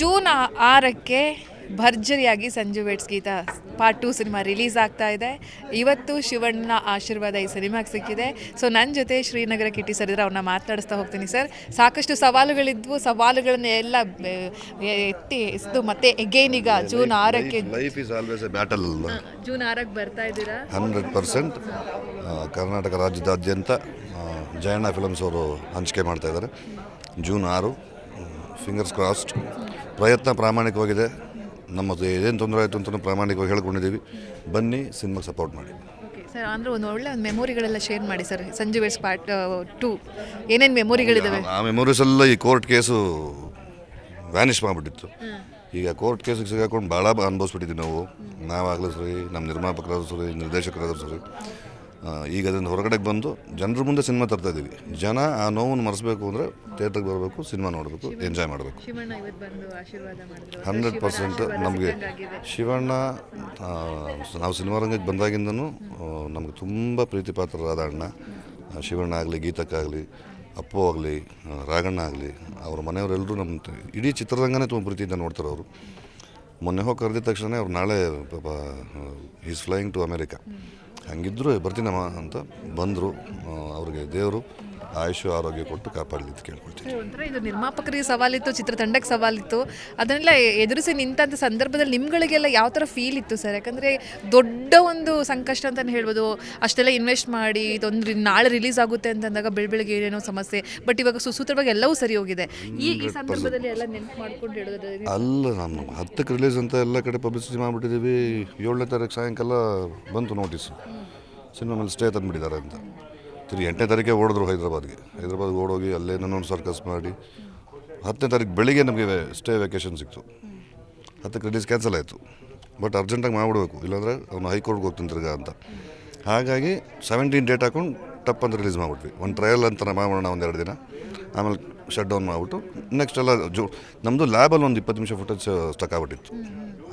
June ಆರಕ್ಕೆ ಭರ್ಜರಿಯಾಗಿ Sanju weds Geetha part two cinema release ಆಗ್ತಾ ಇದೆ. ಇವತ್ತು ಶಿವಣ್ಣ ಆಶೀರ್ವಾದ ಈ ಸಿನಿಮಾಗೆ ಸಿಕ್ಕಿದೆ. ಸೊ ನನ್ನ ಜೊತೆ ಶ್ರೀನಗರ ಕಿಟ್ಟಿ ಸರ್ ಇದ್ರೆ ಅವ್ರನ್ನ ಮಾತನಾಡಿಸ್ತಾ ಹೋಗ್ತೀನಿ ಸರ್ ಸಾಕಷ್ಟು ಸವಾಲುಗಳಿದ್ವು. ಸವಾಲುಗಳನ್ನ ಎಲ್ಲ ಎತ್ತಿ ಎಸ್ದು ಮತ್ತೆ ಎಗೇನ್ ಈಗ ಜೂನ್ ಆರಕ್ಕೆ life is always a battle June ಆರಕ್ಕೆ ಬರ್ತಾ ಇದ್ದೀರಾ? ಹಂಡ್ರೆಡ್ ಪರ್ಸೆಂಟ್ ಕರ್ನಾಟಕ ರಾಜ್ಯದಾದ್ಯಂತ ಜಯಣ್ಣ ಫಿಲಮ್ಸ್ ಅವರು ಹಂಚಿಕೆ ಮಾಡ್ತಾ ಇದ್ದಾರೆ. ಜೂನ್ ಆರು ಫಿಂಗರ್ಸ್ ಕ್ರಾಸ್ಡ್ ಪ್ರಯತ್ನ ಪ್ರಾಮಾಣಿಕವಾಗಿದೆ. ನಮ್ಮದು ಏನೇನು ತೊಂದರೆ ಆಯಿತು ಅಂತ ಪ್ರಾಮಾಣಿಕವಾಗಿ ಹೇಳ್ಕೊಂಡಿದ್ದೀವಿ. ಬನ್ನಿ ಸಿನಿಮಾಗೆ ಸಪೋರ್ಟ್ ಮಾಡಿ. ಓಕೆ ಸರ್ ಅಂದರೆ ಒಂದು ಒಳ್ಳೆ ಒಂದು ಮೆಮೊರಿಗಳೆಲ್ಲ ಶೇರ್ ಮಾಡಿ sir Sanju weds part two ಏನೇನು ಮೆಮೊರಿಗಳಿದ್ದಾವೆ ಆ ಮೆಮೊರೀಸ್ ಎಲ್ಲ ಈ ಕೋರ್ಟ್ ಕೇಸು ವ್ಯಾನಿಷ್ ಮಾಡಿಬಿಟ್ಟಿತ್ತು. ಈಗ ಕೋರ್ಟ್ ಕೇಸಿಗೆ ಸಿಗಾಕೊಂಡು ಭಾಳ ಅನುಭವಿಸ್ಬಿಟ್ಟಿದ್ವಿ ನಾವು. ನಾವಾಗಲೂ ಸರಿ ನಮ್ಮ ನಿರ್ಮಾಪಕರಾದ್ರು ಸರಿ ನಿರ್ದೇಶಕರಾದ್ರು ಸರಿ. ಈಗ ಅದರಿಂದ ಹೊರಗಡೆಗೆ ಬಂದು ಜನರ ಮುಂದೆ ಸಿನಿಮಾ ತರ್ತಾ ಇದ್ದೀವಿ ಜನ ಆ ನೋವನ್ನು ಮರೆಸಬೇಕು ಅಂದರೆ ಥಿಯೇಟ್ರಿಗೆ ಬರಬೇಕು ಸಿನಿಮಾ ನೋಡಬೇಕು ಎಂಜಾಯ್ ಮಾಡಬೇಕು. ಹಂಡ್ರೆಡ್ ಪರ್ಸೆಂಟ್ ನಮಗೆ ಶಿವಣ್ಣ ನಾವು ಸಿನಿಮಾ ರಂಗಕ್ಕೆ ಬಂದಾಗಿಂದನೂ ನಮಗೆ ತುಂಬ ಪ್ರೀತಿ ಪಾತ್ರರಾದ ಅಣ್ಣ ಶಿವಣ್ಣ ಆಗಲಿ ಗೀತಕ್ಕಾಗಲಿ ಅಪ್ಪು ಆಗಲಿ ರಾಗಣ್ಣ ಆಗಲಿ ಅವ್ರ ಮನೆಯವರೆಲ್ಲರೂ ನಮ್ಮ ಇಡೀ ಚಿತ್ರರಂಗನೇ ತುಂಬ ಪ್ರೀತಿಯಿಂದ ನೋಡ್ತಾರೆ ಅವರು. ಮೊನ್ನೆ ಹೋಗಿ ಕರೆದಿದ್ದ ತಕ್ಷಣ ಅವ್ರು ನಾಳೆ ಪಾಪ ಈಸ್ ಫ್ಲೈಯಿಂಗ್ ಟು ಅಮೇರಿಕಾ ಹಂಗಿದ್ರು ಬರ್ತೀನಮ್ಮ ಅಂತ ಬಂದರು ಅವ್ರಿಗೆ ದೇವರು ಆಯುಷು ಆರೋಗ್ಯ ಕೊಟ್ಟು ಕಾಪಾಡಲಿ ಅಂತ ಕೇಳ್ಕೊಳ್ತೀನಿ ಇದು ನಿರ್ಮಾಪಕರಿಗೆ ಸವಾಲಿತ್ತು ಚಿತ್ರತಂಡಕ್ಕೆ ಸವಾಲಿತ್ತು. ಅದನ್ನೆಲ್ಲ ಎದುರಿಸಿ ನಿಂತಂಥ ಸಂದರ್ಭದಲ್ಲಿ ನಿಮ್ಗಳಿಗೆಲ್ಲ ಯಾವ ಥರ ಫೀಲ್ ಇತ್ತು ಸರ್ ಯಾಕಂದರೆ ದೊಡ್ಡ ಒಂದು ಸಂಕಷ್ಟ ಅಂತಲೇ ಹೇಳ್ಬೋದು. ಅಷ್ಟೆಲ್ಲ ಇನ್ವೆಸ್ಟ್ ಮಾಡಿ ಇದೊಂದು ನಾಳೆ ರಿಲೀಸ್ ಆಗುತ್ತೆ ಅಂತಂದಾಗ ಬೆಳ ಬೆಳಗ್ಗೆ ಏನೇನೋ ಸಮಸ್ಯೆ. ಬಟ್ ಇವಾಗ ಸುಸೂತ್ರವಾಗಿ ಎಲ್ಲವೂ ಸರಿ ಹೋಗಿದೆ. ಈ ಈ ಸಂದರ್ಭದಲ್ಲಿ ಎಲ್ಲ ನೆನಪು ಮಾಡ್ಕೊಂಡು ಹೇಳೋದು ಅಲ್ಲ ನಾನು ಹತ್ತಕ್ಕೆ ರಿಲೀಸ್ ಅಂತ ಎಲ್ಲ ಕಡೆ ಪಬ್ಲಿಸಿಟಿ ಮಾಡಿಬಿಟ್ಟಿದ್ದೀವಿ. ಏಳನೇ ತಾರೀಕು ಸಾಯಂಕಾಲ ಬಂತು ನೋಟಿಸ್ ಸಿನಿಮಾ ಮೇಲೆ ಸ್ಟೇ ತಂದುಬಿಟ್ಟಿದ್ದಾರೆ ಅಂತ. ತಿರುಗಿ ಎಂಟನೇ ತಾರೀಕೆ ಓಡಿದ್ರು ಹೈದ್ರಾಬಾದ್ಗೆ. ಹೈದ್ರಾಬಾದ್ಗೆ ಓಡೋಗಿ ಅಲ್ಲೇ ನನ್ನೊಂದು ಸರ್ಕಸ್ ಮಾಡಿ ಹತ್ತನೇ ತಾರೀಕು ಬೆಳಿಗ್ಗೆ ನಮಗೆ ಸ್ಟೇ ವೆಕೇಷನ್ ಸಿಕ್ತು. ಹತ್ತಕ್ಕೆ ರಿಲೀಸ್ ಕ್ಯಾನ್ಸಲ್ ಆಯಿತು. ಬಟ್ ಅರ್ಜೆಂಟಾಗಿ ಮಾಡಿಬಿಡ್ಬೇಕು. ಇಲ್ಲಾಂದರೆ ಅವನು ಹೈಕೋರ್ಟ್ಗೆ ಹೋಗ್ತೀನಿ ತಿರ್ಗಾ ಅಂತ. ಹಾಗಾಗಿ ಸೆವೆಂಟೀನ್ ಡೇಟ್ ಹಾಕೊಂಡು ಟಪ್ ಅಂತ ರಿಲೀಸ್ ಮಾಡಿಬಿಟ್ವಿ. ಒಂದು ಟ್ರಯಲ್ ಅಂತ ಮಾಡೋಣ ಒಂದು ಎರಡು ದಿನ. ಆಮೇಲೆ ಶಟ್ ಡೌನ್ ಮಾಡಿಬಿಟ್ಟು ನೆಕ್ಸ್ಟ್ ಎಲ್ಲ ಜೋ ನಮ್ಮದು ಲ್ಯಾಬಲ್ಲಿ ಒಂದು ಇಪ್ಪತ್ತು ನಿಮಿಷ ಫುಟೇಜ್ ಸ್ಟಕ್ ಆಗ್ಬಿಟ್ಟಿತ್ತು.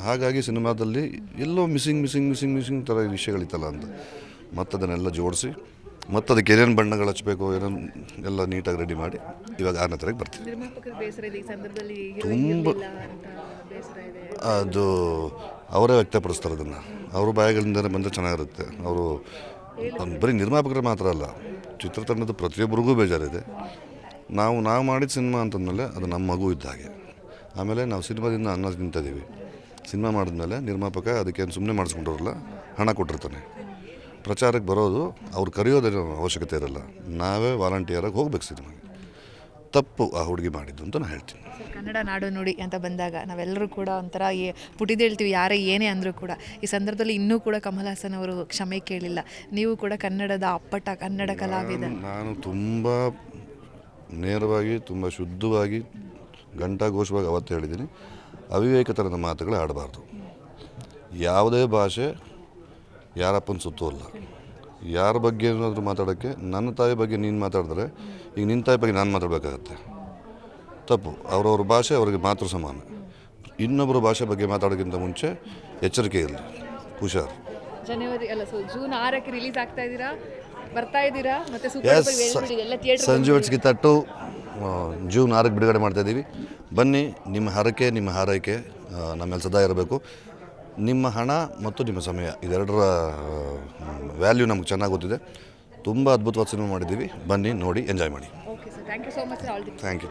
ಹಾಗಾಗಿ ಸಿನಿಮಾದಲ್ಲಿ ಎಲ್ಲೋ ಮಿಸ್ಸಿಂಗ್ ಮಿಸ್ಸಿಂಗ್ ಮಿಸ್ಸಿಂಗ್ ಮಿಸ್ಸಿಂಗ್ ಥರ ವಿಷಯಗಳಿತ್ತಲ್ಲ ಅಂತ. ಮತ್ತದನ್ನೆಲ್ಲ ಜೋಡಿಸಿ ಮತ್ತು ಅದಕ್ಕೆ ಏನೇನು ಬಣ್ಣಗಳು ಹಚ್ಚಬೇಕು ಏನೇನು ಎಲ್ಲ ನೀಟಾಗಿ ರೆಡಿ ಮಾಡಿ ಇವಾಗ ಆರನೇ ತಾರೀಕು ಬರ್ತೀವಿ. ತುಂಬ ಅದು ಅವರೇ ವ್ಯಕ್ತಪಡಿಸ್ತಾರೆ ಅದನ್ನು. ಅವ್ರ ಬಾಯಿಗಳಿಂದಲೇ ಬಂದರೆ ಚೆನ್ನಾಗಿರುತ್ತೆ. ಅವರು ಬರೀ ನಿರ್ಮಾಪಕರು ಮಾತ್ರ ಅಲ್ಲ ಚಿತ್ರತಂಡದ ಪ್ರತಿಯೊಬ್ಬರಿಗೂ ಬೇಜಾರಿದೆ. ನಾವು ನಾವು ಮಾಡಿದ ಸಿನಿಮಾ ಅಂತಂದಮೇಲೆ ಅದು ನಮ್ಮ ಮಗು ಇದ್ದ ಹಾಗೆ. ಆಮೇಲೆ ನಾವು ಸಿನಿಮಾದಿಂದ ಅನ್ನ ತಿಂತಿದ್ದೀವಿ ಸಿನಿಮಾ ಮಾಡಿದ್ಮೇಲೆ ನಿರ್ಮಾಪಕ ಅದಕ್ಕೇನು ಸುಮ್ಮನೆ ಮಾಡಿಸ್ಕೊಂಡವ್ರಲ್ಲ ಹಣ ಕೊಟ್ಟಿರ್ತಾನೆ. ಪ್ರಚಾರಕ್ಕೆ ಬರೋದು ಅವ್ರು ಕರೆಯೋದೇನೋ ಅವಶ್ಯಕತೆ ಇರಲ್ಲ. ನಾವೇ ವಾಲಂಟಿಯರಾಗಿ ಹೋಗ್ಬೇಕು ಸಿನಿಮಾಗೆ. ತಪ್ಪು ಆ ಹುಡುಗಿ ಮಾಡಿದ್ದು ಅಂತ ನಾನು ಹೇಳ್ತೀನಿ. ಕನ್ನಡ ನಾಡು ನುಡಿ ಅಂತ ಬಂದಾಗ ನಾವೆಲ್ಲರೂ ಕೂಡ ಒಂಥರ ಏ ಪುಟಿದೇಳ್ತೀವಿ ಯಾರೇ ಏನೇ ಅಂದರೂ ಕೂಡ. ಈ ಸಂದರ್ಭದಲ್ಲಿ ಇನ್ನೂ ಕೂಡ ಕಮಲ್ ಹಾಸನ್ ಅವರು ಕ್ಷಮೆ ಕೇಳಿಲ್ಲ. ನೀವು ಕೂಡ ಕನ್ನಡದ ಅಪ್ಪಟ ಕನ್ನಡ ಕಲಾವಿದ. ನಾನು ತುಂಬ ನೇರವಾಗಿ ತುಂಬ ಶುದ್ಧವಾಗಿ ಘಂಟಾಘೋಷವಾಗಿ ಅವತ್ತು ಹೇಳಿದ್ದೀನಿ. ಅವಿವೇಕತನದ ಮಾತುಗಳು ಆಡಬಾರ್ದು. ಯಾವುದೇ ಭಾಷೆ ಯಾರಪ್ಪನ ಸುತ್ತು ಅಲ್ಲ. ಯಾರ ಬಗ್ಗೆ ಏನಾದರೂ ಮಾತಾಡೋಕ್ಕೆ ನನ್ನ ತಾಯಿ ಬಗ್ಗೆ ನೀನು ಮಾತಾಡಿದ್ರೆ ಈಗ ನಿನ್ನ ತಾಯಿ ಬಗ್ಗೆ ನಾನು ಮಾತಾಡಬೇಕಾಗತ್ತೆ. ತಪ್ಪು. ಅವರವ್ರ ಭಾಷೆ ಅವರಿಗೆ ಮಾತೃ ಸಮಾನ. ಇನ್ನೊಬ್ಬರ ಭಾಷೆ ಬಗ್ಗೆ ಮಾತಾಡೋಕ್ಕಿಂತ ಮುಂಚೆ ಎಚ್ಚರಿಕೆ ಇರಲಿ. ಹುಷಾರು. ಜನವರಿ ಅಲ್ಲ ಸೊ ಜೂನ್ ಆರಕ್ಕೆ ರಿಲೀಸ್ ಆಗ್ತಾ ಇದ್ದೀರಾ? ಬರ್ತಾ ಇದ್ದೀರಾ? ಮತ್ತೆ ಸೂಪರ್ ಎಲ್ಲ ಥಿಯೇಟರ್ ಸಂಜು ತಟ್ಟು. ಆ, ಜೂನ್ ಆರಕ್ಕೆ ಬಿಡುಗಡೆ ಮಾಡ್ತಾ ಇದ್ದೀವಿ ಬನ್ನಿ ನಿಮ್ಮ ಹರಕೆ ನಿಮ್ಮ ಹಾರೈಕೆ ಆ, ನಮ್ಮೇಲೆ ಸದಾ ಇರಬೇಕು. ನಿಮ್ಮ ಹಣ ಮತ್ತು ನಿಮ್ಮ ಸಮಯ ಇದೆರಡರ ವ್ಯಾಲ್ಯೂ ನಮ್ಗೆ ಚೆನ್ನಾಗಿ ಗೊತ್ತಿದೆ. ತುಂಬ ಅದ್ಭುತವಾದ ಸಿನಿಮಾ ಮಾಡಿದ್ದೀವಿ. ಬನ್ನಿ ನೋಡಿ ಎಂಜಾಯ್ ಮಾಡಿ. Thank you